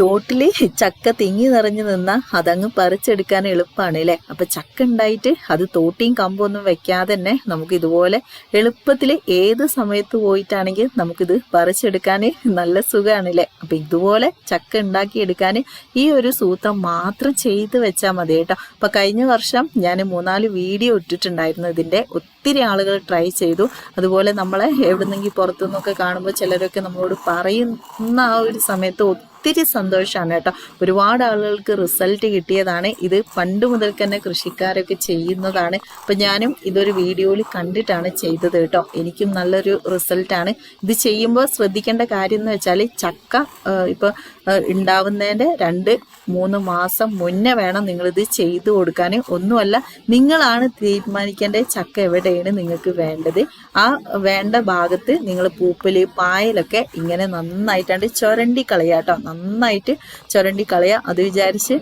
ചോട്ടിൽ ചക്ക തിങ്ങി നിറഞ്ഞു നിന്നാ അതങ്ങ് പറിച്ചെടുക്കാൻ എളുപ്പമാണ് അല്ലേ അപ്പൊ ചക്ക ഉണ്ടായിട്ട് അത് തോട്ടിയും കമ്പൊന്നും വെക്കാതെ തന്നെ നമുക്ക് ഇതുപോലെ എളുപ്പത്തിൽ ഏത് സമയത്ത് പോയിട്ടാണെങ്കിൽ നമുക്കിത് പറിച്ചെടുക്കാൻ നല്ല സുഖമാണ് അല്ലേ ഇതുപോലെ ചക്ക ഉണ്ടാക്കിയെടുക്കാൻ ഈ ഒരു സൂത്രം മാത്രം ചെയ്ത് വെച്ചാൽ മതി കേട്ടോ. അപ്പൊ കഴിഞ്ഞ വർഷം ഞാൻ മൂന്നാൽ വീഡിയോ ഇട്ടിട്ടുണ്ടായിരുന്നു. ഇതിന്റെ ഒത്തിരി ആളുകൾ ട്രൈ ചെയ്തു. അതുപോലെ നമ്മളെ എവിടുന്നെങ്കിൽ പുറത്തുനിന്നൊക്കെ കാണുമ്പോൾ ചിലരൊക്കെ നമ്മളോട് പറയുന്ന ആ ഒരു സമയത്ത് ഒത്തിരി സന്തോഷമാണ് കേട്ടോ. ഒരുപാട് ആളുകൾക്ക് റിസൾട്ട് കിട്ടിയതാണ്. ഇത് പണ്ട് മുതൽ തന്നെ കൃഷിക്കാരൊക്കെ ചെയ്യുന്നതാണ്. അപ്പം ഞാനും ഇതൊരു വീഡിയോയിൽ കണ്ടിട്ടാണ് ചെയ്തത് കേട്ടോ. എനിക്കും നല്ലൊരു റിസൾട്ടാണ് ഇത് ചെയ്യുമ്പോൾ ശ്രദ്ധിക്കേണ്ട കാര്യം എന്ന് വെച്ചാൽ ചക്ക ഇപ്പോൾ ഉണ്ടാവുന്നതിന്റെ രണ്ട് മൂന്ന് മാസം മുന്നേ വേണം നിങ്ങളിത് ചെയ്തു കൊടുക്കാൻ ഒന്നുമല്ല നിങ്ങളാണ് തീരുമാനിക്കേണ്ട ചക്ക എവിടെയാണ് നിങ്ങൾക്ക് വേണ്ടത്. ആ വേണ്ട ഭാഗത്ത് നിങ്ങൾ പൂപ്പൽ പായലൊക്കെ ഇങ്ങനെ നന്നായിട്ടാണ് ചുരണ്ടി കളയാട്ടോ. നന്നായിട്ട് ചുരണ്ടി കളയുക അത് വിചാരിച്ച്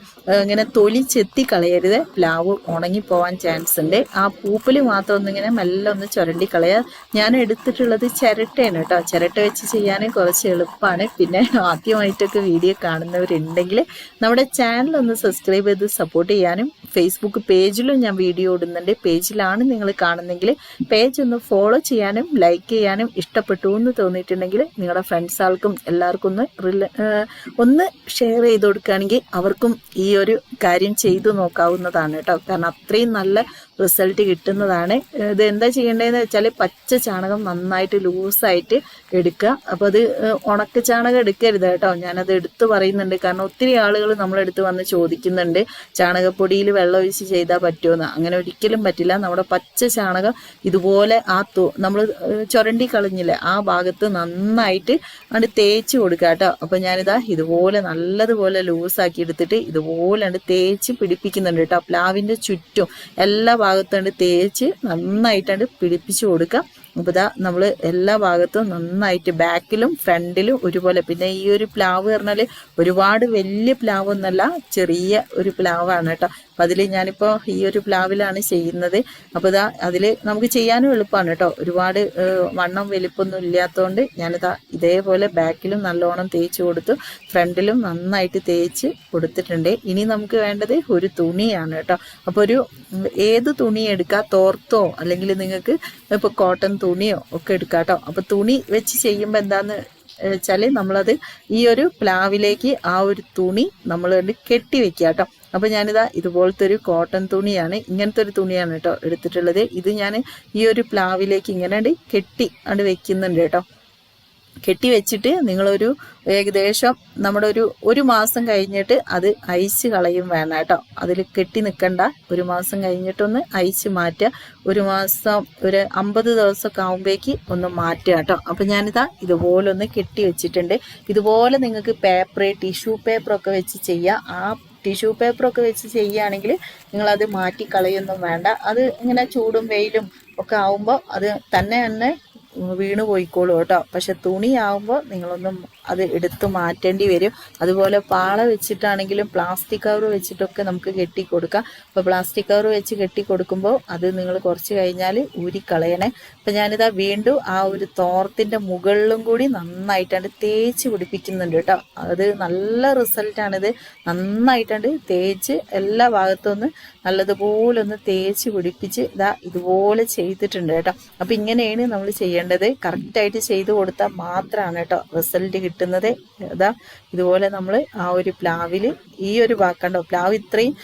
ഇങ്ങനെ തൊലി ചെത്തി കളയരുത്. പ്ലാവ് ഉണങ്ങിപ്പോവാൻ ചാൻസ് ഉണ്ട്. ആ പൂപ്പൽ മാത്രം ഒന്നിങ്ങനെ മെല്ലെ ഒന്ന് ചുരണ്ടി കളയുക ഞാൻ എടുത്തിട്ടുള്ളത് ചിരട്ടയാണ് കേട്ടോ. ചിരട്ട വെച്ച് ചെയ്യാൻ കുറച്ച് എളുപ്പമാണ് പിന്നെ ആദ്യമായിട്ടൊക്കെ വീഡിയോ കാണുന്നവരുണ്ടെങ്കിൽ നമ്മുടെ ചാനൽ ഒന്ന് സബ്സ്ക്രൈബ് ചെയ്ത് സപ്പോർട്ട് ചെയ്യാനും ഫേസ്ബുക്ക് പേജിലും ഞാൻ വീഡിയോ ഇടുന്നുണ്ട്. പേജിലാണ് നിങ്ങൾ കാണുന്നെങ്കിൽ പേജ് ഒന്ന് ഫോളോ ചെയ്യാനും ലൈക്ക് ചെയ്യാനും ഇഷ്ടപ്പെട്ടു എന്ന് തോന്നിയിട്ടുണ്ടെങ്കിൽ നിങ്ങളുടെ ഫ്രണ്ട്സ് ആൾക്കും എല്ലാവർക്കും ഒന്ന് ഒന്ന് ഷെയർ ചെയ്ത് കൊടുക്കുകയാണെങ്കിൽ അവർക്കും ഈ ഒരു കാര്യം ചെയ്തു നോക്കാവുന്നതാണ് കേട്ടോ. കാരണം അത്രയും നല്ല റിസൾട്ട് കിട്ടുന്നതാണ്. ഇത് എന്താ ചെയ്യേണ്ടതെന്ന് വെച്ചാൽ പച്ച ചാണകം നന്നായിട്ട് ലൂസായിട്ട് എടുക്കുക. അപ്പോൾ അത് ഉണക്ക ചാണകം എടുക്കരുത് കേട്ടോ. ഞാനത് എടുത്തു പറയുന്നുണ്ട്. കാരണം ഒത്തിരി ആളുകൾ നമ്മളെടുത്ത് വന്ന് ചോദിക്കുന്നുണ്ട് ചാണകപ്പൊടിയിൽ വെള്ളം ഒഴിച്ച് ചെയ്താൽ പറ്റുമെന്ന്. അങ്ങനെ ഒരിക്കലും പറ്റില്ല. നമ്മുടെ പച്ച ചാണകം ഇതുപോലെ ആ നമ്മൾ ചുരണ്ടി കളഞ്ഞില്ലേ ആ ഭാഗത്ത് നന്നായിട്ട് അങ്ങോട്ട് തേച്ച് കൊടുക്കുക കേട്ടോ. അപ്പോൾ ഞാനിതാ ഇതുപോലെ നല്ലതുപോലെ ലൂസാക്കി എടുത്തിട്ട് ഇതുപോലെ തേച്ച് പിടിപ്പിക്കുന്നുണ്ട് കേട്ടോ. പ്ലാവിന്റെ ചുറ്റും എല്ലാ ഭാഗത്തും തേച്ച് നന്നായിട്ടാണ് പിടിപ്പിച്ചു കൊടുക്കുക അപ്പോൾ ഇതാ നമ്മൾ എല്ലാ ഭാഗത്തും നന്നായിട്ട് ബാക്കിലും ഫ്രണ്ടിലും ഒരുപോലെ. പിന്നെ ഈ ഒരു പ്ലാവ് പറഞ്ഞാൽ ഒരുപാട് വലിയ പ്ലാവ് എന്നല്ല ചെറിയ ഒരു പ്ലാവാണ് കേട്ടോ. അപ്പം അതിൽ ഞാനിപ്പോൾ ഈ ഒരു പ്ലാവിലാണ് ചെയ്യുന്നത്. അപ്പോൾ ഇതാ അതിൽ നമുക്ക് ചെയ്യാനും എളുപ്പമാണ് കേട്ടോ. ഒരുപാട് വണ്ണം വലിപ്പമൊന്നും ഇല്ലാത്തതുകൊണ്ട് ഞാനിതാ ഇതേപോലെ ബാക്കിലും നല്ലോണം തേച്ച് കൊടുത്തു. ഫ്രണ്ടിലും നന്നായിട്ട് തേച്ച് കൊടുത്തിട്ടുണ്ട്. ഇനി നമുക്ക് വേണ്ടത് ഒരു തുണിയാണ് കേട്ടോ. അപ്പോൾ ഒരു ഏത് തുണി എടുക്കുക തോർത്തോ? അല്ലെങ്കിൽ നിങ്ങൾക്ക് ഇപ്പോൾ കോട്ടൺ തുണിയോ ഒക്കെ എടുക്കാം കേട്ടോ. അപ്പോൾ തുണി വെച്ച് ചെയ്യുമ്പോൾ എന്താന്ന് വെച്ചാൽ നമ്മളത് ഈ ഒരു പ്ലാവിലേക്ക് ആ ഒരു തുണി നമ്മൾ കെട്ടി വെക്കുക കേട്ടോ. അപ്പോൾ ഞാനിതാ ഇതുപോലത്തെ ഒരു കോട്ടൺ തുണിയാണ് ഇങ്ങനത്തെ ഒരു തുണിയാണ് കേട്ടോ എടുത്തിട്ടുള്ളത്. ഇത് ഞാൻ ഈ ഒരു പ്ലാവിലേക്ക് ഇങ്ങനെ കെട്ടി അണ്ട് വെക്കുന്നുണ്ട് കേട്ടോ. കെട്ടി വെച്ചിട്ട് നിങ്ങളൊരു ഏകദേശം നമ്മുടെ ഒരു ഒരു മാസം കഴിഞ്ഞിട്ട് അത് അയച്ച് കളയും വേണം കേട്ടോ. അതിൽ കെട്ടി നിൽക്കണ്ട ഒരു മാസം കഴിഞ്ഞിട്ടൊന്ന് അയച്ച് മാറ്റുക. ഒരു മാസം ഒരു അമ്പത് ദിവസമൊക്കെ ആകുമ്പോഴേക്ക് ഒന്ന് മാറ്റുക കേട്ടോ. അപ്പം ഞാനിതാ ഇതുപോലെ ഒന്ന് കെട്ടി വെച്ചിട്ടുണ്ട്. ഇതുപോലെ നിങ്ങൾക്ക് പേപ്പർ ടിഷ്യൂ പേപ്പറൊക്കെ വെച്ച് ചെയ്യുക ആ ടിഷ്യൂ പേപ്പറൊക്കെ വെച്ച് ചെയ്യുകയാണെങ്കിൽ നിങ്ങളത് മാറ്റി കളയൊന്നും വേണ്ട. അത് ഇങ്ങനെ ചൂടും വെയിലും ഒക്കെ ആവുമ്പോൾ അത് തന്നെ തന്നെ വീണ് പോയിക്കോളൂ കേട്ടോ. പക്ഷെ തുണിയാവുമ്പോൾ നിങ്ങളൊന്നും അത് എടുത്തു മാറ്റേണ്ടി വരും. അതുപോലെ പാള വെച്ചിട്ടാണെങ്കിലും പ്ലാസ്റ്റിക് കവർ വെച്ചിട്ടൊക്കെ നമുക്ക് കെട്ടി കൊടുക്കാം അപ്പോൾ പ്ലാസ്റ്റിക് കവർ വെച്ച് കെട്ടി കൊടുക്കുമ്പോൾ അത് നിങ്ങൾ കുറച്ച് കഴിഞ്ഞാൽ ഊരിക്കളയണേ അപ്പം ഞാനിതാ വീണ്ടും ആ ഒരു തോർത്തിന്റെ മുകളിലും കൂടി നന്നായിട്ടാണ് തേച്ച് പിടിപ്പിക്കുന്നുണ്ട് കേട്ടോ. അത് നല്ല റിസൾട്ടാണിത് നന്നായിട്ടാണ് തേച്ച് എല്ലാ ഭാഗത്തും ഒന്ന് നല്ലതുപോലെ ഒന്ന് തേച്ച് പിടിപ്പിച്ച് ഇതാ ഇതുപോലെ ചെയ്തിട്ടുണ്ട് കേട്ടോ. അപ്പം ഇങ്ങനെയാണ് നമ്മൾ ചെയ്യേണ്ടത്. കറക്റ്റായിട്ട് ചെയ്തു കൊടുത്താൽ മാത്രമാണ് കേട്ടോ റിസൾട്ട് കിട്ടുന്നത്. അതാ ഇതുപോലെ നമ്മൾ ആ ഒരു പ്ലാവിൽ ഈ ഒരു വാക്കണ്ടോ പ്ലാവ് ഇത്രയും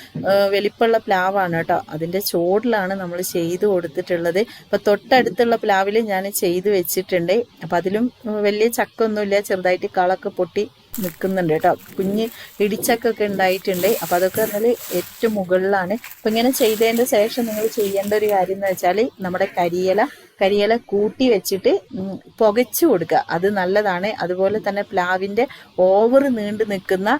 വലിപ്പമുള്ള പ്ലാവാണ് കേട്ടോ. അതിന്റെ ചോടിലാണ് നമ്മൾ ചെയ്തു കൊടുത്തിട്ടുള്ളത്. അപ്പം തൊട്ടടുത്തുള്ള പ്ലാവിൽ ഞാൻ ചെയ്തു വെച്ചിട്ടുണ്ട്. അപ്പം അതിലും വലിയ ചക്കൊന്നുമില്ല. ചെറുതായിട്ട് കളൊക്കെ പൊട്ടി നിൽക്കുന്നുണ്ട് കേട്ടോ. കുഞ്ഞ് ഇടിച്ചക്കൊക്കെ ഉണ്ടായിട്ടുണ്ട്. അപ്പം അതൊക്കെ പറഞ്ഞാൽ ഏറ്റവും മുകളിലാണ്. അപ്പം ഇങ്ങനെ ചെയ്തതിന്റെ ശേഷം നിങ്ങൾ ചെയ്യേണ്ട ഒരു കാര്യം എന്ന് വെച്ചാൽ നമ്മുടെ കരിയില കരിയില കൂട്ടി വെച്ചിട്ട് പുകച്ചു കൊടുക്കുക. അത് നല്ലതാണ്. അതുപോലെ തന്നെ പ്ലാവിന്റെ ഓവർ നീണ്ടു നിൽക്കുന്ന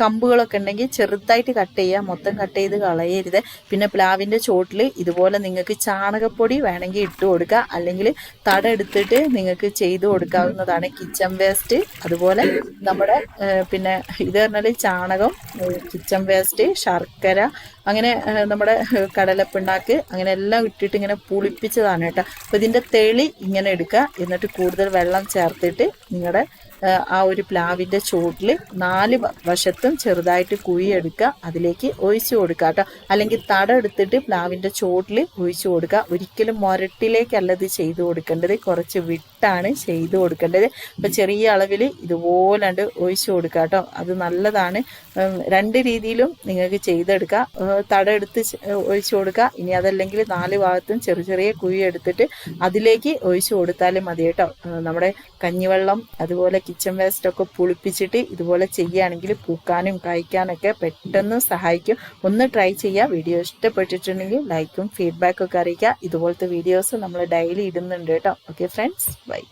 കമ്പുകളൊക്കെ ഉണ്ടെങ്കിൽ ചെറുതായിട്ട് കട്ട് ചെയ്യുക. മൊത്തം കട്ട് ചെയ്ത് കളയരുത്. പിന്നെ പ്ലാവിന്റെ ചോട്ടിൽ ഇതുപോലെ നിങ്ങൾക്ക് ചാണകപ്പൊടി വേണമെങ്കിൽ ഇട്ട് കൊടുക്കുക. അല്ലെങ്കിൽ തട എടുത്തിട്ട് നിങ്ങൾക്ക് ചെയ്തു കൊടുക്കാവുന്നതാണ് കിച്ചൺ വേസ്റ്റ്. അതുപോലെ നമ്മുടെ പിന്നെ ഇത് പറഞ്ഞാൽ ചാണകം കിച്ചൺ വേസ്റ്റ് ശർക്കര അങ്ങനെ നമ്മുടെ കടലപ്പിണ്ണാക്ക് അങ്ങനെ എല്ലാം ഇട്ടിട്ട് ഇങ്ങനെ പുളിപ്പിച്ചതാണ് കേട്ടോ. അപ്പോൾ ഇതിന്റെ തെളി ഇങ്ങനെ എടുക്കുക. എന്നിട്ട് കൂടുതൽ വെള്ളം ചേർത്തിട്ട് നിങ്ങളുടെ ആ, ഒരു പ്ലാവിന്റെ ചുവട്ടിൽ നാല് വശത്തും ചെറുതായിട്ട് കുഴിയെടുക്കുക അതിലേക്ക് ഒഴിച്ചു കൊടുക്കുക കേട്ടോ. അല്ലെങ്കിൽ തട എടുത്തിട്ട് പ്ലാവിന്റെ ചുവട്ടിൽ ഒഴിച്ചു കൊടുക്കുക. ഒരിക്കലും മുരട്ടിലേക്കല്ല ഇത് ചെയ്തു കൊടുക്കേണ്ടത്. കുറച്ച് വിട്ടാണ് ചെയ്ത് കൊടുക്കേണ്ടത്. അപ്പോൾ ചെറിയ അളവിൽ ഇതുപോലാണ്ട് ഒഴിച്ചു കൊടുക്കുക കേട്ടോ അത് നല്ലതാണ്. രണ്ട് രീതിയിലും നിങ്ങൾക്ക് ചെയ്തെടുക്കുക ഏഹ് തട എടുത്ത് ചെ- ഒഴിച്ചു കൊടുക്കുക ഇനി അതല്ലെങ്കിൽ നാല് ഭാഗത്തും ചെറിയ ചെറിയ കുഴി എടുത്തിട്ട് അതിലേക്ക് ഒഴിച്ചു കൊടുത്താലും മതി കേട്ടോ. നമ്മുടെ കഞ്ഞിവെള്ളം അതുപോലെ കിച്ചൺ വേസ്റ്റ് ഒക്കെ പുളിപ്പിച്ചിട്ട് ഇതുപോലെ ചെയ്യുകയാണെങ്കിൽ പൂക്കാനും കായ്ക്കാനൊക്കെ പെട്ടെന്ന് സഹായിക്കും. ഒന്ന് ട്രൈ ചെയ്യുക വീഡിയോ ഇഷ്ടപ്പെട്ടിട്ടുണ്ടെങ്കിൽ ലൈക്കും ഫീഡ്ബാക്കും ഒക്കെ അറിയിക്കുക ഇതുപോലത്തെ വീഡിയോസ് നമ്മൾ ഡെയിലി ഇടുന്നുണ്ട് കേട്ടോ. Okay friends by